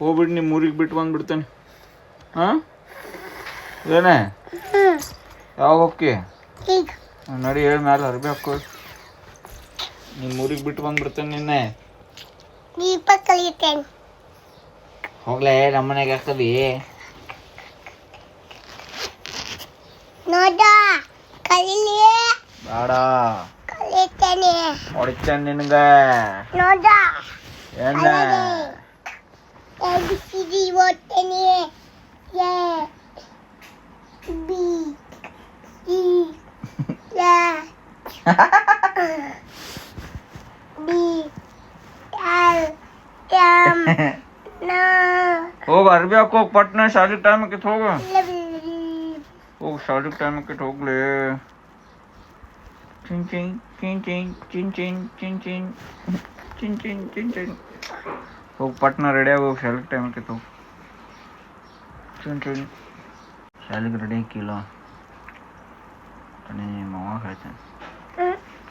ಹೋಗ್ಬಿಟ್ಟು ನಿಮ್ಮ ಊರಿಗೆ ಬಿಟ್ಟು ಬಂದ್ಬಿಡ್ತೇನೆ. ಹಾಂ? ಏನೇ? ಯಾವಾಗ ಈಗ. ನಡಿ ಹೇಳಿ ಮ್ಯಾಲೆ ಅರ್ಬಿ ಹಾಕೋ ನಿಮ್ಮ ಊರಿಗೆ ಬಿಟ್ಟು ಬಂದ್ಬಿಡ್ತೇನೆ ನಿನ್ನೆ. ಹೋಗ್ಲೇ ನಮ್ಮ ಮನೆಗೆ ಹಾಕದಿ. ನೋಡ ಕಲೀಲಿ? ಬೇಡ. ಕಲಿತೇನೆ. ಹೊಡಿತೇನೆ ನಿನಗೆ. ನೋಡ ಏನ A B C D ಓದ್ತೇನೆ A B C A B L M ನ ಹೋಗ ಅರ್ಬಿ ಹಾಕೋ ಪಟ್ನ ಶಾಲಿಗೆ ಟೈಮ್ ಆಕೈತೆ ಹೋಗು ಹೋಗ್ ಶಾಲಿಗೆ ಟೈಮ್ ಆಕೈತೆ ಹೋಗ್ಲಿ ಚಿನ್ ಚಿನ್ ಚಿನ್ ಚಿನ್ ಚಿನ್ ಚಿನ್ ಚಿನ್ ಚಿನ್ ಚಿನ್ ಚಿನ್ ಚಿನ್ ಚಿನ್ ಹೋಗ್ ಪಟ್ನ ರೆಡಿ ಆಗಿ ಹೋಗಿ ಶಾಲಿಗೆ ಟೈಮ್ ಆಕೈತೆ ಹೋಗಿ ಚಿನ್. ಶಾಲಿಗೆ ರೆಡಿ ಹಾಕಿಲ್ಲ. ನಿಮ್ಮ ಅವ್ವ ಹೇಳ್ತೇನೆ.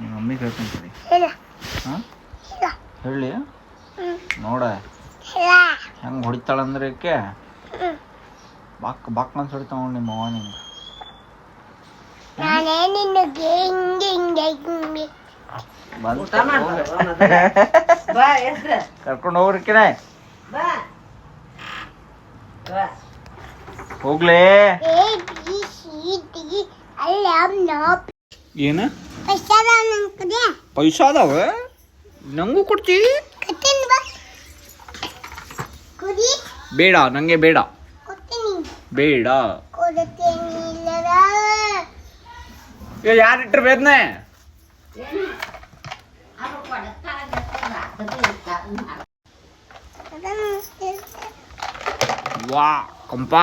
ನಿಮ್ಮ ಮಮ್ಮಿಗೆ ಹೇಳ್ತೇನೆ ಸರಿ ಹಾಂ? ಹೇಳಿ. ನೋಡ. ಹೆಂಗೆ ಹೊಡಿತಾಳಂದ್ರೆ ಹ್ಮ್. ಬಾಕ್ ಬಾಕ್ ಅಂತ ಹೊಡಿತಾವ ನೋಡಿ ನಿಮ್ಮ ಅವ್ವ ನಿಂಗೆ. ನಾನೇ ಬಾ ಹೆಸ್ರು ಕರ್ಕೊಂಡು ಹೋಗ್ರಿಕಿನೆ ಬಾ. ಬಾ. ಹೋಗ್ಲೇ. A B C D L M ನ ಏನ? ಕಡೆ ಪೈಸಾ ಅದಾವ ನಂಗೂ ಕೊಡ್ತಿ? ಕಟ್ಟಿನ ಬಾ. ಕುಡಿ. ಬೇಡ ನಂಗೆ ಬೇಡ. ಕೊಡ್ತೀನಿ. ಬೇಡ. ಕೊಡ್ತೀನಿ ಇಲ್ಲರ ಯಾರು ಇಟ್ರು ಬೇದ್ನೆ? ವಾ ಕಂಪ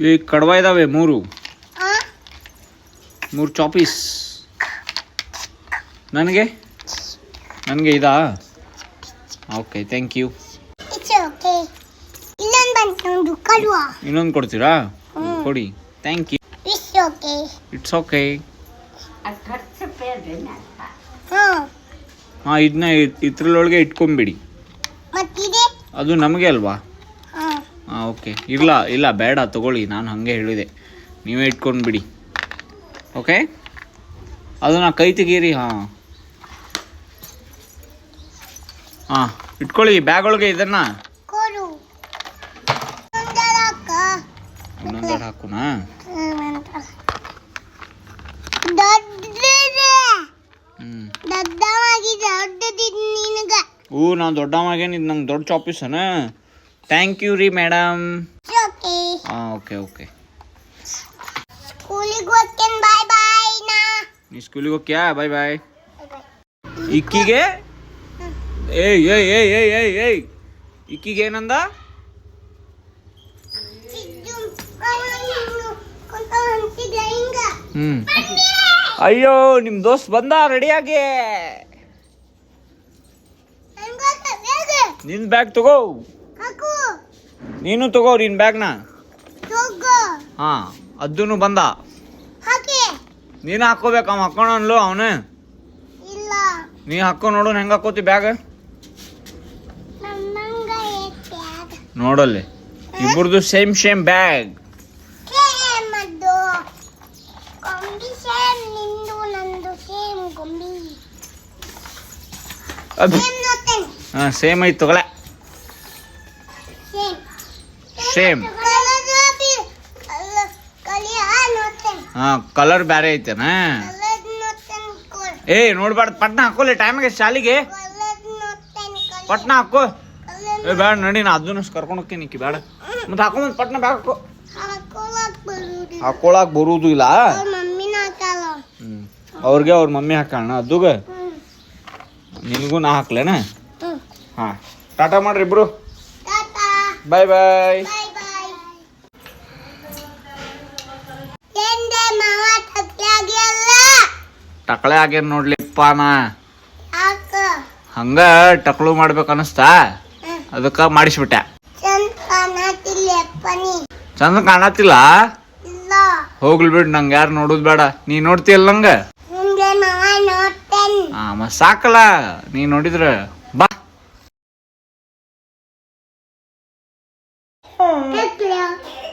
ಈ ಕಡವ ಇದಾವೆ ಮೂರು. ಮೂರು ಚಾಪೀಸ್ ನನಗೆ? ನನಗೆ ಇದಾ? ಓಕೆ ಥ್ಯಾಂಕ್ ಯು ಇನ್ನೊಂದು ಕೊಡ್ತೀರಾ? ಕೊಡಿ. Thank you it's okay it's okay ಹಾಂ ಹಾಂ ಇದನ್ನ ಇದ್ರೊಳಗೆ ಇಟ್ಕೊಂಬಿಡಿ. ಮತ್ತಿದೆ? ಅದು ನಮಗೆ ಅಲ್ವಾ? ಹಾಂ. ಹಾಂ ಓಕೆ ಇರಲ್ಲ ಇಲ್ಲ ಬೇಡ ತಗೊಳ್ಳಿ ನಾನು ಹಾಗೆ ಹೇಳಿದೆ. ನೀವೇ ಇಟ್ಕೊಂಡು ಬಿಡಿ ಓಕೆ ಅದನ್ನ ಕೈ ತೆಗೀರಿ ಹಾಂ. ಹಾಂ ಇಟ್ಕೊಳ್ಳಿ ಬ್ಯಾಗ್ ಒಳಗೆ ಇದನ್ನ ಇನ್ನೊಂದೆರಡು ಹಾಕುನಾ? ದೊಡ್ಡವಾಗಿ ದೊಡ್ಡದಿದೆ ನಿನಗ ಓ ನಾವು ದೊಡ್ಡವಾಗೇನು ಇದು ನಂಗೆ ದೊಡ್ಡ ಚಾಪೀಸನ ಥ್ಯಾಂಕ್ ಯು ರೀ ಮೇಡಮ್ ಇಟ್ಸ್ ಓಕೆ ಹಾಂ ಓಕೆ ಓಕೆ ಸ್ಕೂಲಿಗೆ ಹೋಗ್ತೇನೆ ಬಾಯ್ ಬಾಯ್ ನಾ ನೀ ಸ್ಕೂಲಿಗೆ ಹೋಗ್ಯಾ ಬಾಯ್ ಬಾಯ್ ಇಕ್ಕಿಗೆ ಏಯ್ ಏಯ್ ಏಯ್ ಏಯ್ ಏಯ್ ಏಯ್ ಇಕ್ಕಿಗೆ ಏನಂದ ಚಿದ್ದು ಅವನು ಕೊಂತ ಅಂತಿದ್ದ ಹಿಂಗ ಹ್ಞೂ ಅಯ್ಯೋ ನಿಮ್ಮ ದೋಸ್ತ್ ಬಂದ ರೆಡಿಯಾಗಿ ನಿನ್ ಬ್ಯಾಗ್ ತಗೋ. ನೀನು ತಗೋ ನಿನ್ ಬ್ಯಾಗ್ನ ನ. ಹಾಂ ಅದ್ದೂನು ಬಂದ. ನೀನು ಹಾಕೋಬೇಕು ಅವ ಹಾಕೋಣ ಅನ್ಲು ಅವನು. ನೀ ಹಾಕೋ ನೋಡು ಹೆಂಗೆ ಹಾಕೋತಿ ಬ್ಯಾಗ್ ನೋಡಲ್ಲಿ. ಇಬ್ಬರದು ಸೇಮ್ ಸೇಮ್ ಬ್ಯಾಗ್ ಸೇಮ್ ಅದು ಗೊಂಬಿ ಸೇಮ್ ನಿಂದು ನಂದು ಸೇಮ್ ಗೊಂಬಿ. ಸೇಮ್ ನೋಡ್ತೇನೆ. ಹಾಂ ಸೇಮ್ ಐತೆ ತಗೊಳೆ ಸೇಮ್. ಹಾಂ ಕಲರ್ ಬೇರೆ ಐತೆನಾ? ಏ ನೋಡ್ಬಾರ್ದು ಪಟ್ನ ಹಾಕೋಲಿ ಟೈಮಿಗೆ ಶಾಲಿಗೆ. ಪಟ್ನ ಹಾಕೋ. ಏ ಬೇಡ ನಡಿ ನಾ ಅದನ್ನ ಕರ್ಕೊಂಡು ಹೋಗ್ತೀನಿ ನಿಕ್ಕಿ ಬೇಡ ಮತ್ತೆ ಹಾಕೊಂಡ್ ಪಟ್ನ ಬ್ಯಾಗ್ ಹಾಕೋ. ಹಾಕೊಳಕ್ ಬರುದಿಲ್ಲ ಹಾಕೊಳಕ್ ಬರುವುದು ಇಲ್ಲ ಅವ್ರ ಮಮ್ಮಿನ ಹಾಕಲ್ಲ ಹ್ಮ್ ಅವ್ರಿಗೆ ಅವ್ರ ಮಮ್ಮಿ ಹಾಕೋಣ ಅದುಗ ನಿನಗೂ ನಾ ಹಾಕ್ಲೇನ? ಹಾ. ಟಾಟಾ ಮಾಡ್ರಿ ಇಬ್ರು. ಬಾಯ್ ಬಾಯ್ ಟಕಳೆ ಆಗ್ಯಾನ ನೋಡ್ಲಿಪ್ಪ ನಾ ಹಂಗ ಟಕ್ಳು ಮಾಡ್ಬೇಕು ಅನಸ್ತಾ? ಅದಕ್ಕ ಮಾಡಿಸ್ಬಿಟ್ಟೆ. ಚಂದ ಕಾಣತಿಲ್ಲ ಹೋಗ್ಲಿ ಬಿಡ್ ನಂಗೆ ಯಾರು ನೋಡುದ್ ಬೇಡ. ನೀ ನೋಡ್ತಿಯಲ್ಲ ನಂಗೆ ನಿಮ್ಗೆ ಮಾವ ನೋಡ್ತೇನೆ ಆ ಮ ಸಾಕಲ್ಲ ನೀ ನೋಡಿದ್ರ? ಬಾ.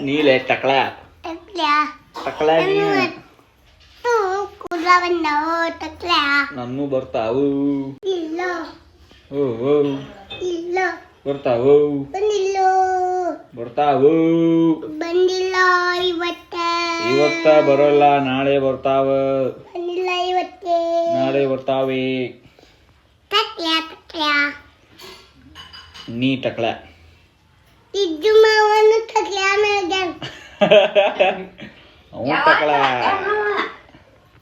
ನೀಲೆ ಟಕಳ ತಕಳ ಟಕಳ ನನ್ನೂ ಬರ್ತಾವು. ಇಲ್ಲ. ಓ ಓ. ಇಲ್ಲ. ಬರ್ತಾವು. ಬಂದಿಲ್ಲ. ಬರ್ತಾವು. ಬಂದಿಲ್ಲ ಇವತ್ತ. ಇವತ್ತ ಬರೋಲ್ಲ ನಾಳೆ ಬರ್ತಾವ. ನಾಳೆ ಬರ್ತಾವೆ ತಕ್ಲ ತಕ್ಲ ನೀ ಟಕಳ ಇದ್ದು ಮಾವನು ತಕ್ಲ ಮೇಗನ್ ಅವ ಟಕಳ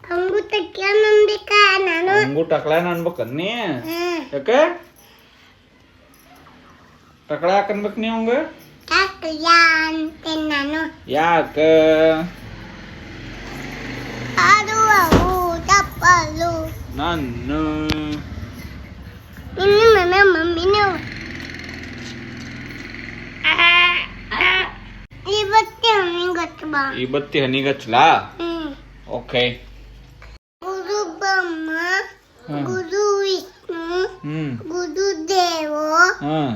ಹಂಗು ತಕ್ಲ ನಂಬಿಕ ನಾನು ಹಂಗೂ ಟಕಳ ಅನ್ಬೇಕ ನೀ ಹ್ಮ್ ಯಾಕ ಟಕಳ ಯಾಕೆ ಅನ್ಬೇಕು ನೀ ಅವಂಗ ತಕ್ಲ ಅಂತ ನಾನು ಯಾಕ ತಪ್ಪಲು ನನ್ನ ನಿನ್ನ ಮನೆ ಮಮ್ಮಿನು ಇವತ್ತೇ ಅವನಿಗೆ ಗೊತ್ತು ಬಾ ಈ ಬತ್ತಿ ಹನಿಗೆ ಹಚ್ಚಲಾ ಹ್ಮ್ ಓಕೆ ಗುರು ಬ್ರಹ್ಮ ಹ್ಮ್ ಗುರು ವಿಷ್ಣು ಹ್ಮ್ ಗುರು ದೇವೋ ಹ್ಮ್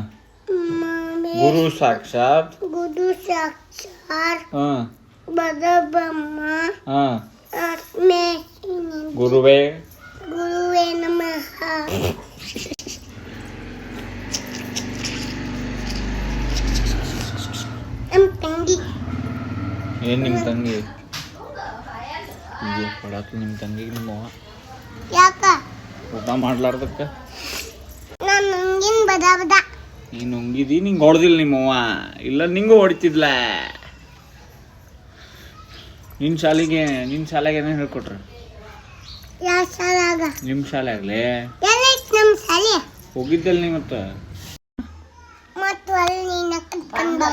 ಆಮೇಲೆ ಗುರು ಸಾಕ್ಷಾತ್ ಗುರು ಸಾಕ್ಷಾತ್ ಹ್ಮ್ ಬದ ಬ್ರಹ್ಮ ಹ್ಮ್ ಆತ್ಮೆ ಗುರುವೇ. ಗುರುವೇ ನಮಃ. ನಮ್ಮ ತಂಗಿ. ಏನು ನಿಮ್ಮ ತಂಗಿ? ಅಯ್ಯೋ ಪಡಾತು ನಿಮ್ಮ ತಂಗಿಗೆ ನಿಮ್ಮ ಯಾಕ? ಊಟ ಮಾಡ್ಲಾರ್ದಕ್ಕ? ನಾನು ನುಂಗಿನ ಬದ ಬದ. ನೀನ್ ನುಂಗಿದಿ ನಿಂಗೆ ಹೊಡೆದಿಲ್ಲ ನಿಮ್ಮವ್ವ ಇಲ್ಲ ನಿಂಗೂ ಹೊಡಿತಿದ್ಲ. ನಿನ್ನ ಶಾಲೆಗೆ ನಿನ್ನ ಶಾಲೆಗೆ ಏನೇನು ಹೇಳ್ಕೊಟ್ರು? ಯಾವ ಶಾಲಾಗ ನಿಮ್ ಶಾಲೆ ಆಗ್ಲಿ? ಎಲ್ಲ ಐತ್ ನಮ್ಮ ಶಾಲೆ? ಹೋಗಿದ್ದಲ್ ನೀ ಮತ್ತ? ಮತ್ತು ಅಲ್ಲಿ ನೀನ ಕರ್ಕೊಂಡು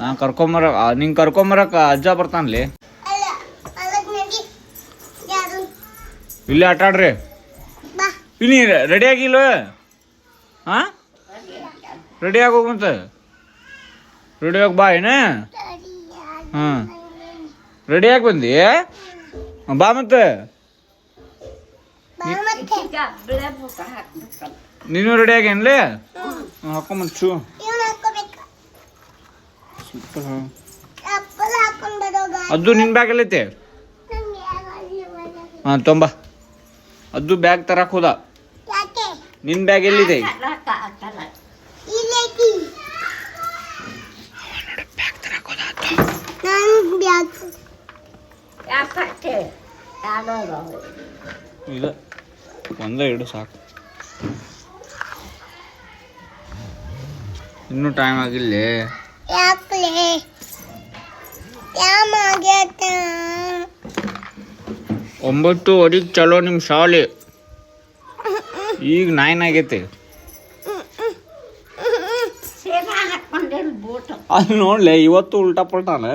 ನಾ ಕರ್ಕೊಂಬರ ನಿಂಗೆ ಕರ್ಕೊಂಬರಕ ಅಜ್ಜ ಬರ್ತಾನ್ಲಿ? ಅಲ್ಲ ಅಲ್ಲಕ್ ನಡಿ. ಯಾರು? ಇಲ್ಲೇ ಆಟ ಆಡ್ರಿ. ಬಾ. ಇಲ್ಲಿ ರೆಡಿ ಆಗಿಲ್ವ? ಹಾ? ರೆಡಿ ಆಗೋಗಂತ ರೆಡಿ ಆಗಿ ಬಾ ಏನ? ಹಾಂ ರೆಡಿ ಆಗಿ ಬಂದಿ? ಬಾ ಮತ್ತೆ ಬಾ ಮತ್ತೆ ಬೆಳೆ ಬೂಟ ಹಾಕ್ಬೇಕಲ್ಲ ನೀನು ರೆಡಿ ಆಗೇನ್ಲೇ? ಹಾಕೊಂಬಂದು ಶೂ ಅದು ನಿನ್ನ ಬ್ಯಾಗ್ ಎಲ್ಲೈತೆ ಹಾ ತೊಂಬ. ಅದು ಬ್ಯಾಗ್ ತರಕ್ ಹೋದ. ಯಾಕೆ? ನಿನ್ನ ಬ್ಯಾಗ್ ಎಲ್ಲಿದೆ? ಇಲ್ಲ ಒಂದೇ ಇಡು ಸಾಕು. ಇನ್ನೂ ಟೈಮ್ ಆಗಿಲ್ಲ. ಒಂಬತ್ತು ಯಾಮ ಆಗೈತ ಒಂಬತ್ತುವರೆಗೆ ಚಲೋ ನಿಮ್ಮ ಶಾಲೆ. ಈಗ ನೈನ್ ಆಗೈತೆ. ಅದು ನೋಡ್ಲೆ ಇವತ್ತು ಉಲ್ಟಾ ಪಲ್ಟಾನ.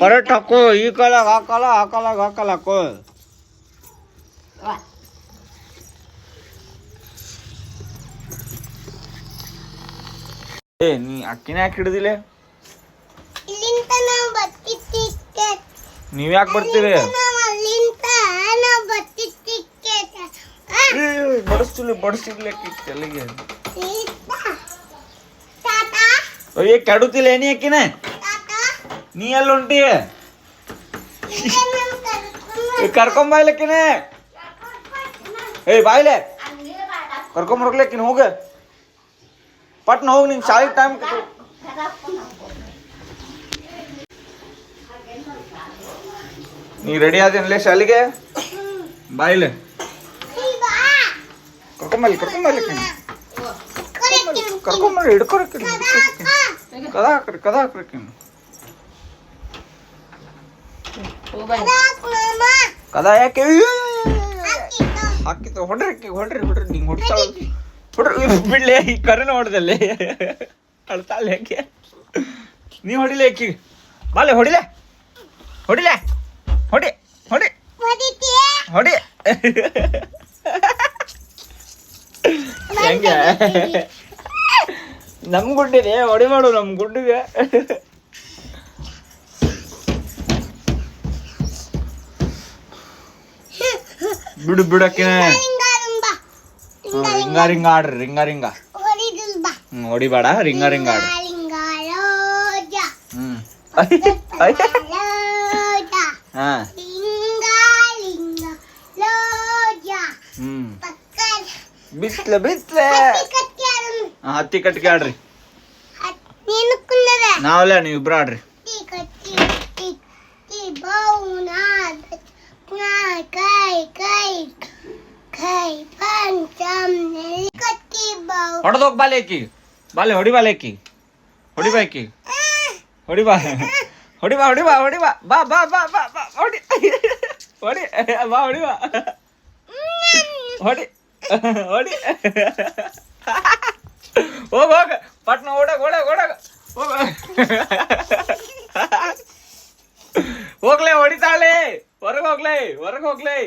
ಕರೆಕ್ಟ್ ಹಾಕೋ ಈ ಕಾಲಾಗ ಆ ಕಾಲ ಆ ಕಾಲಾಗ ಆ ಕಾಲ ಹಾಕೋ ಏ ನೀ ಅಕ್ಕಿನ ಯಾಕೆ ಹಿಡ್ದಿಲ್ಲ ಇಲ್ಲಿಂದ ನಾವು ಬರ್ತಿದ್ದೆ ನೀವ್ ಯಾಕೆ ಬರ್ತೀರಿ? ನಾವು ಅಲ್ಲಿಂದ ನಾವು ಬರ್ತಿದ್ದೆ ಬಡಿಸ್ತಿಲ್ಲ ಬಡಿಸಿರ್ಲಿ ತಲೆಗೆ. ಸೀತಾ ತಾತ ಅಯ್ಯ ಕೆಡುತ್ತಿಲ್ಲ ಏನಿ ಅಕ್ಕಿನ? ತಾತ. ನೀ ಎಲ್ಲ ಹೊಂಟಿ ಇಲ್ಲೇ ನಮ್ ಕರ್ಕೊಂಡ್ ಕರ್ಕೊಂಬಾಯ್ಲಕ್ಕಿನ ಏಯ್ ಬಾಯ್ಲೆ ಕರ್ಕೊಂಬರ್ಕ್ಲಕ್ಕಿನ ಹೋಗ. ಪಟ್ನ ಹೋಗಿ ನಿಂಗೆ ಶಾಲೆಗೆ ಟೈಮ್ ನೀ ರೆಡಿ ಆದೇನಲ್ಲೇ ಶಾಲೆಗೆ? ಬಾಯ್ಲೆ ಕರ್ಕೊಂಬಲ್ಲಿ ಕರ್ಕೊಂಬಲ್ಲಿ ಕರ್ಕೊಂಬಲ್ಲಿ ಹಿಡ್ಕೊರಕ್ಕಿನ ಕದ ಹಾಕ್ರಿ ಕದ ಹಾಕ್ರಿ ಕದ ಯಾಕೆ? ಹಾಕಿತ್ತು ಹೊಡ್ರಿ ಹೊಡ್ರಿ ಹೊಡ್ರಿ ನಿಂಗೆ ಹೊಡ್ತಾಳ ಬಿಡ್ಲೆ ಈ ಕರೆನ ಹೊಡೆದಲ್ಲಿ. ಅಳ್ತಾಳೆ ಯಾಕೆ ನೀ ಹೊಡಿಲೆ ಅಕ್ಕಿ. ಬಾಲೆ ಹೊಡಿಲೆ. ಹೊಡಿಲೆ. ಹೊಡಿ ಹೊಡಿ. ಹೊಡಿ. ಹೆಂಗೆ? ನಮ್ ಗುಡ್ಡಿದೆ ಹೊಡಿ ಮಾಡು ನಮ್ ಗುಡ್ಡಿಗೆ ಬಿಡು ಬಿಡಕ್ಕಿನ ರಿಂಗ ರಿಂಗ ರಿಂಗ ರಿಂಗ ಆಡ್ರಿ ರಿಂಗ ರಿಂಗ ಹೊಡಿದಿಲ್ ಬಾ ಹ್ಮ್ ಹೊಡಿಬೇಡ ರಿಂಗ ರಿಂಗ ಆಡ್ರಿ ರಿಂಗ ರೋಜ ಹ್ಮ್ ರೋಜ ಹಾ ರಿಂಗ ರಿಂಗ ರೋಜ ಹ್ಮ್ ಪಕ್ಕದ ಬಿಸ್ಲ ಬಿಸ್ಲ ಕಟ್ಟ್ಯಾರು ಹಾ, ಹತ್ತಿ ಕಟ್ಗೆ ಆಡ್ರಿ ನೀನು ಕುಂದದ ನಾವಲ್ಲ ನೀವು ಇಬ್ರು ಆಡ್ರಿ ಕಟ್ಟಿ ಕಟ್ಟಿ ಕಟ್ಟಿ ಬೌನ ಕೈ ಕೈ ಹೊಡೆದೋಗ್ ಬಾಲೆ ಆಕಿ ಬಾಲೆ ಹೊಡಿ ಬಾಲೆ ಆಕಿ ಹೊಡಿ ಬಾ ಆಕಿ ಹೊಡಿ ಬಾ ಹೊಡಿ ಬಾ ಹೊಡಿ ಬಾ ಹೊಡಿ ಬಾ ಬಾ ಬಾ ಬಾ ಬಾ ಬಾ ಹೊಡಿ ಹೊಡಿ ಬಾ ಹೊಡಿ ಬಾ ಹೊಡಿ ಹೊಡಿ ಹೋಗ ಹೋಗ ಪಟ್ನ ಓಡಾಗ ಓಡಾಗ ಓಡಾಗ ಹೋಗ ಹೋಗ್ಲೇ ಹೊಡಿತಾಳೆ ಹೊರಗೆ ಹೋಗ್ಲೇ ಹೊರಗೆ ಹೋಗ್ಲೇ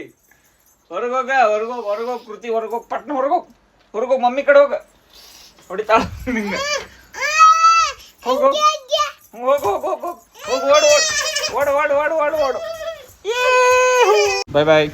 ಹೊರಗೆ ಹೋಗ, ಹೊರಗೆ ಹೋಗ್ ಹೊರಗೆ ಹೋಗ್ ಕೃತಿ, ಹೊರಗೆ ಹೋಗ್ ಪಟ್ನ, ಹೊರಗೆ ಹೋಗ್ ಹೊರಗೆ ಹೋಗ್ ಮಮ್ಮಿ ಕಡೆ ಹೋಗ. ಹೊಡಿತಾಳ ನಿಂಗೆ. ಹೋಗ್ ಹೋಗ್. ಹೋಗ್ ಹೋಗ್ ಹೋಗ್ ಹೋಗ್. ಹೋಗ್, ಓಡು ಓಡು. ಓಡು ಓಡು ಓಡು ಓಡು ಓಡು. ಬಾಯ್ ಬಾಯ್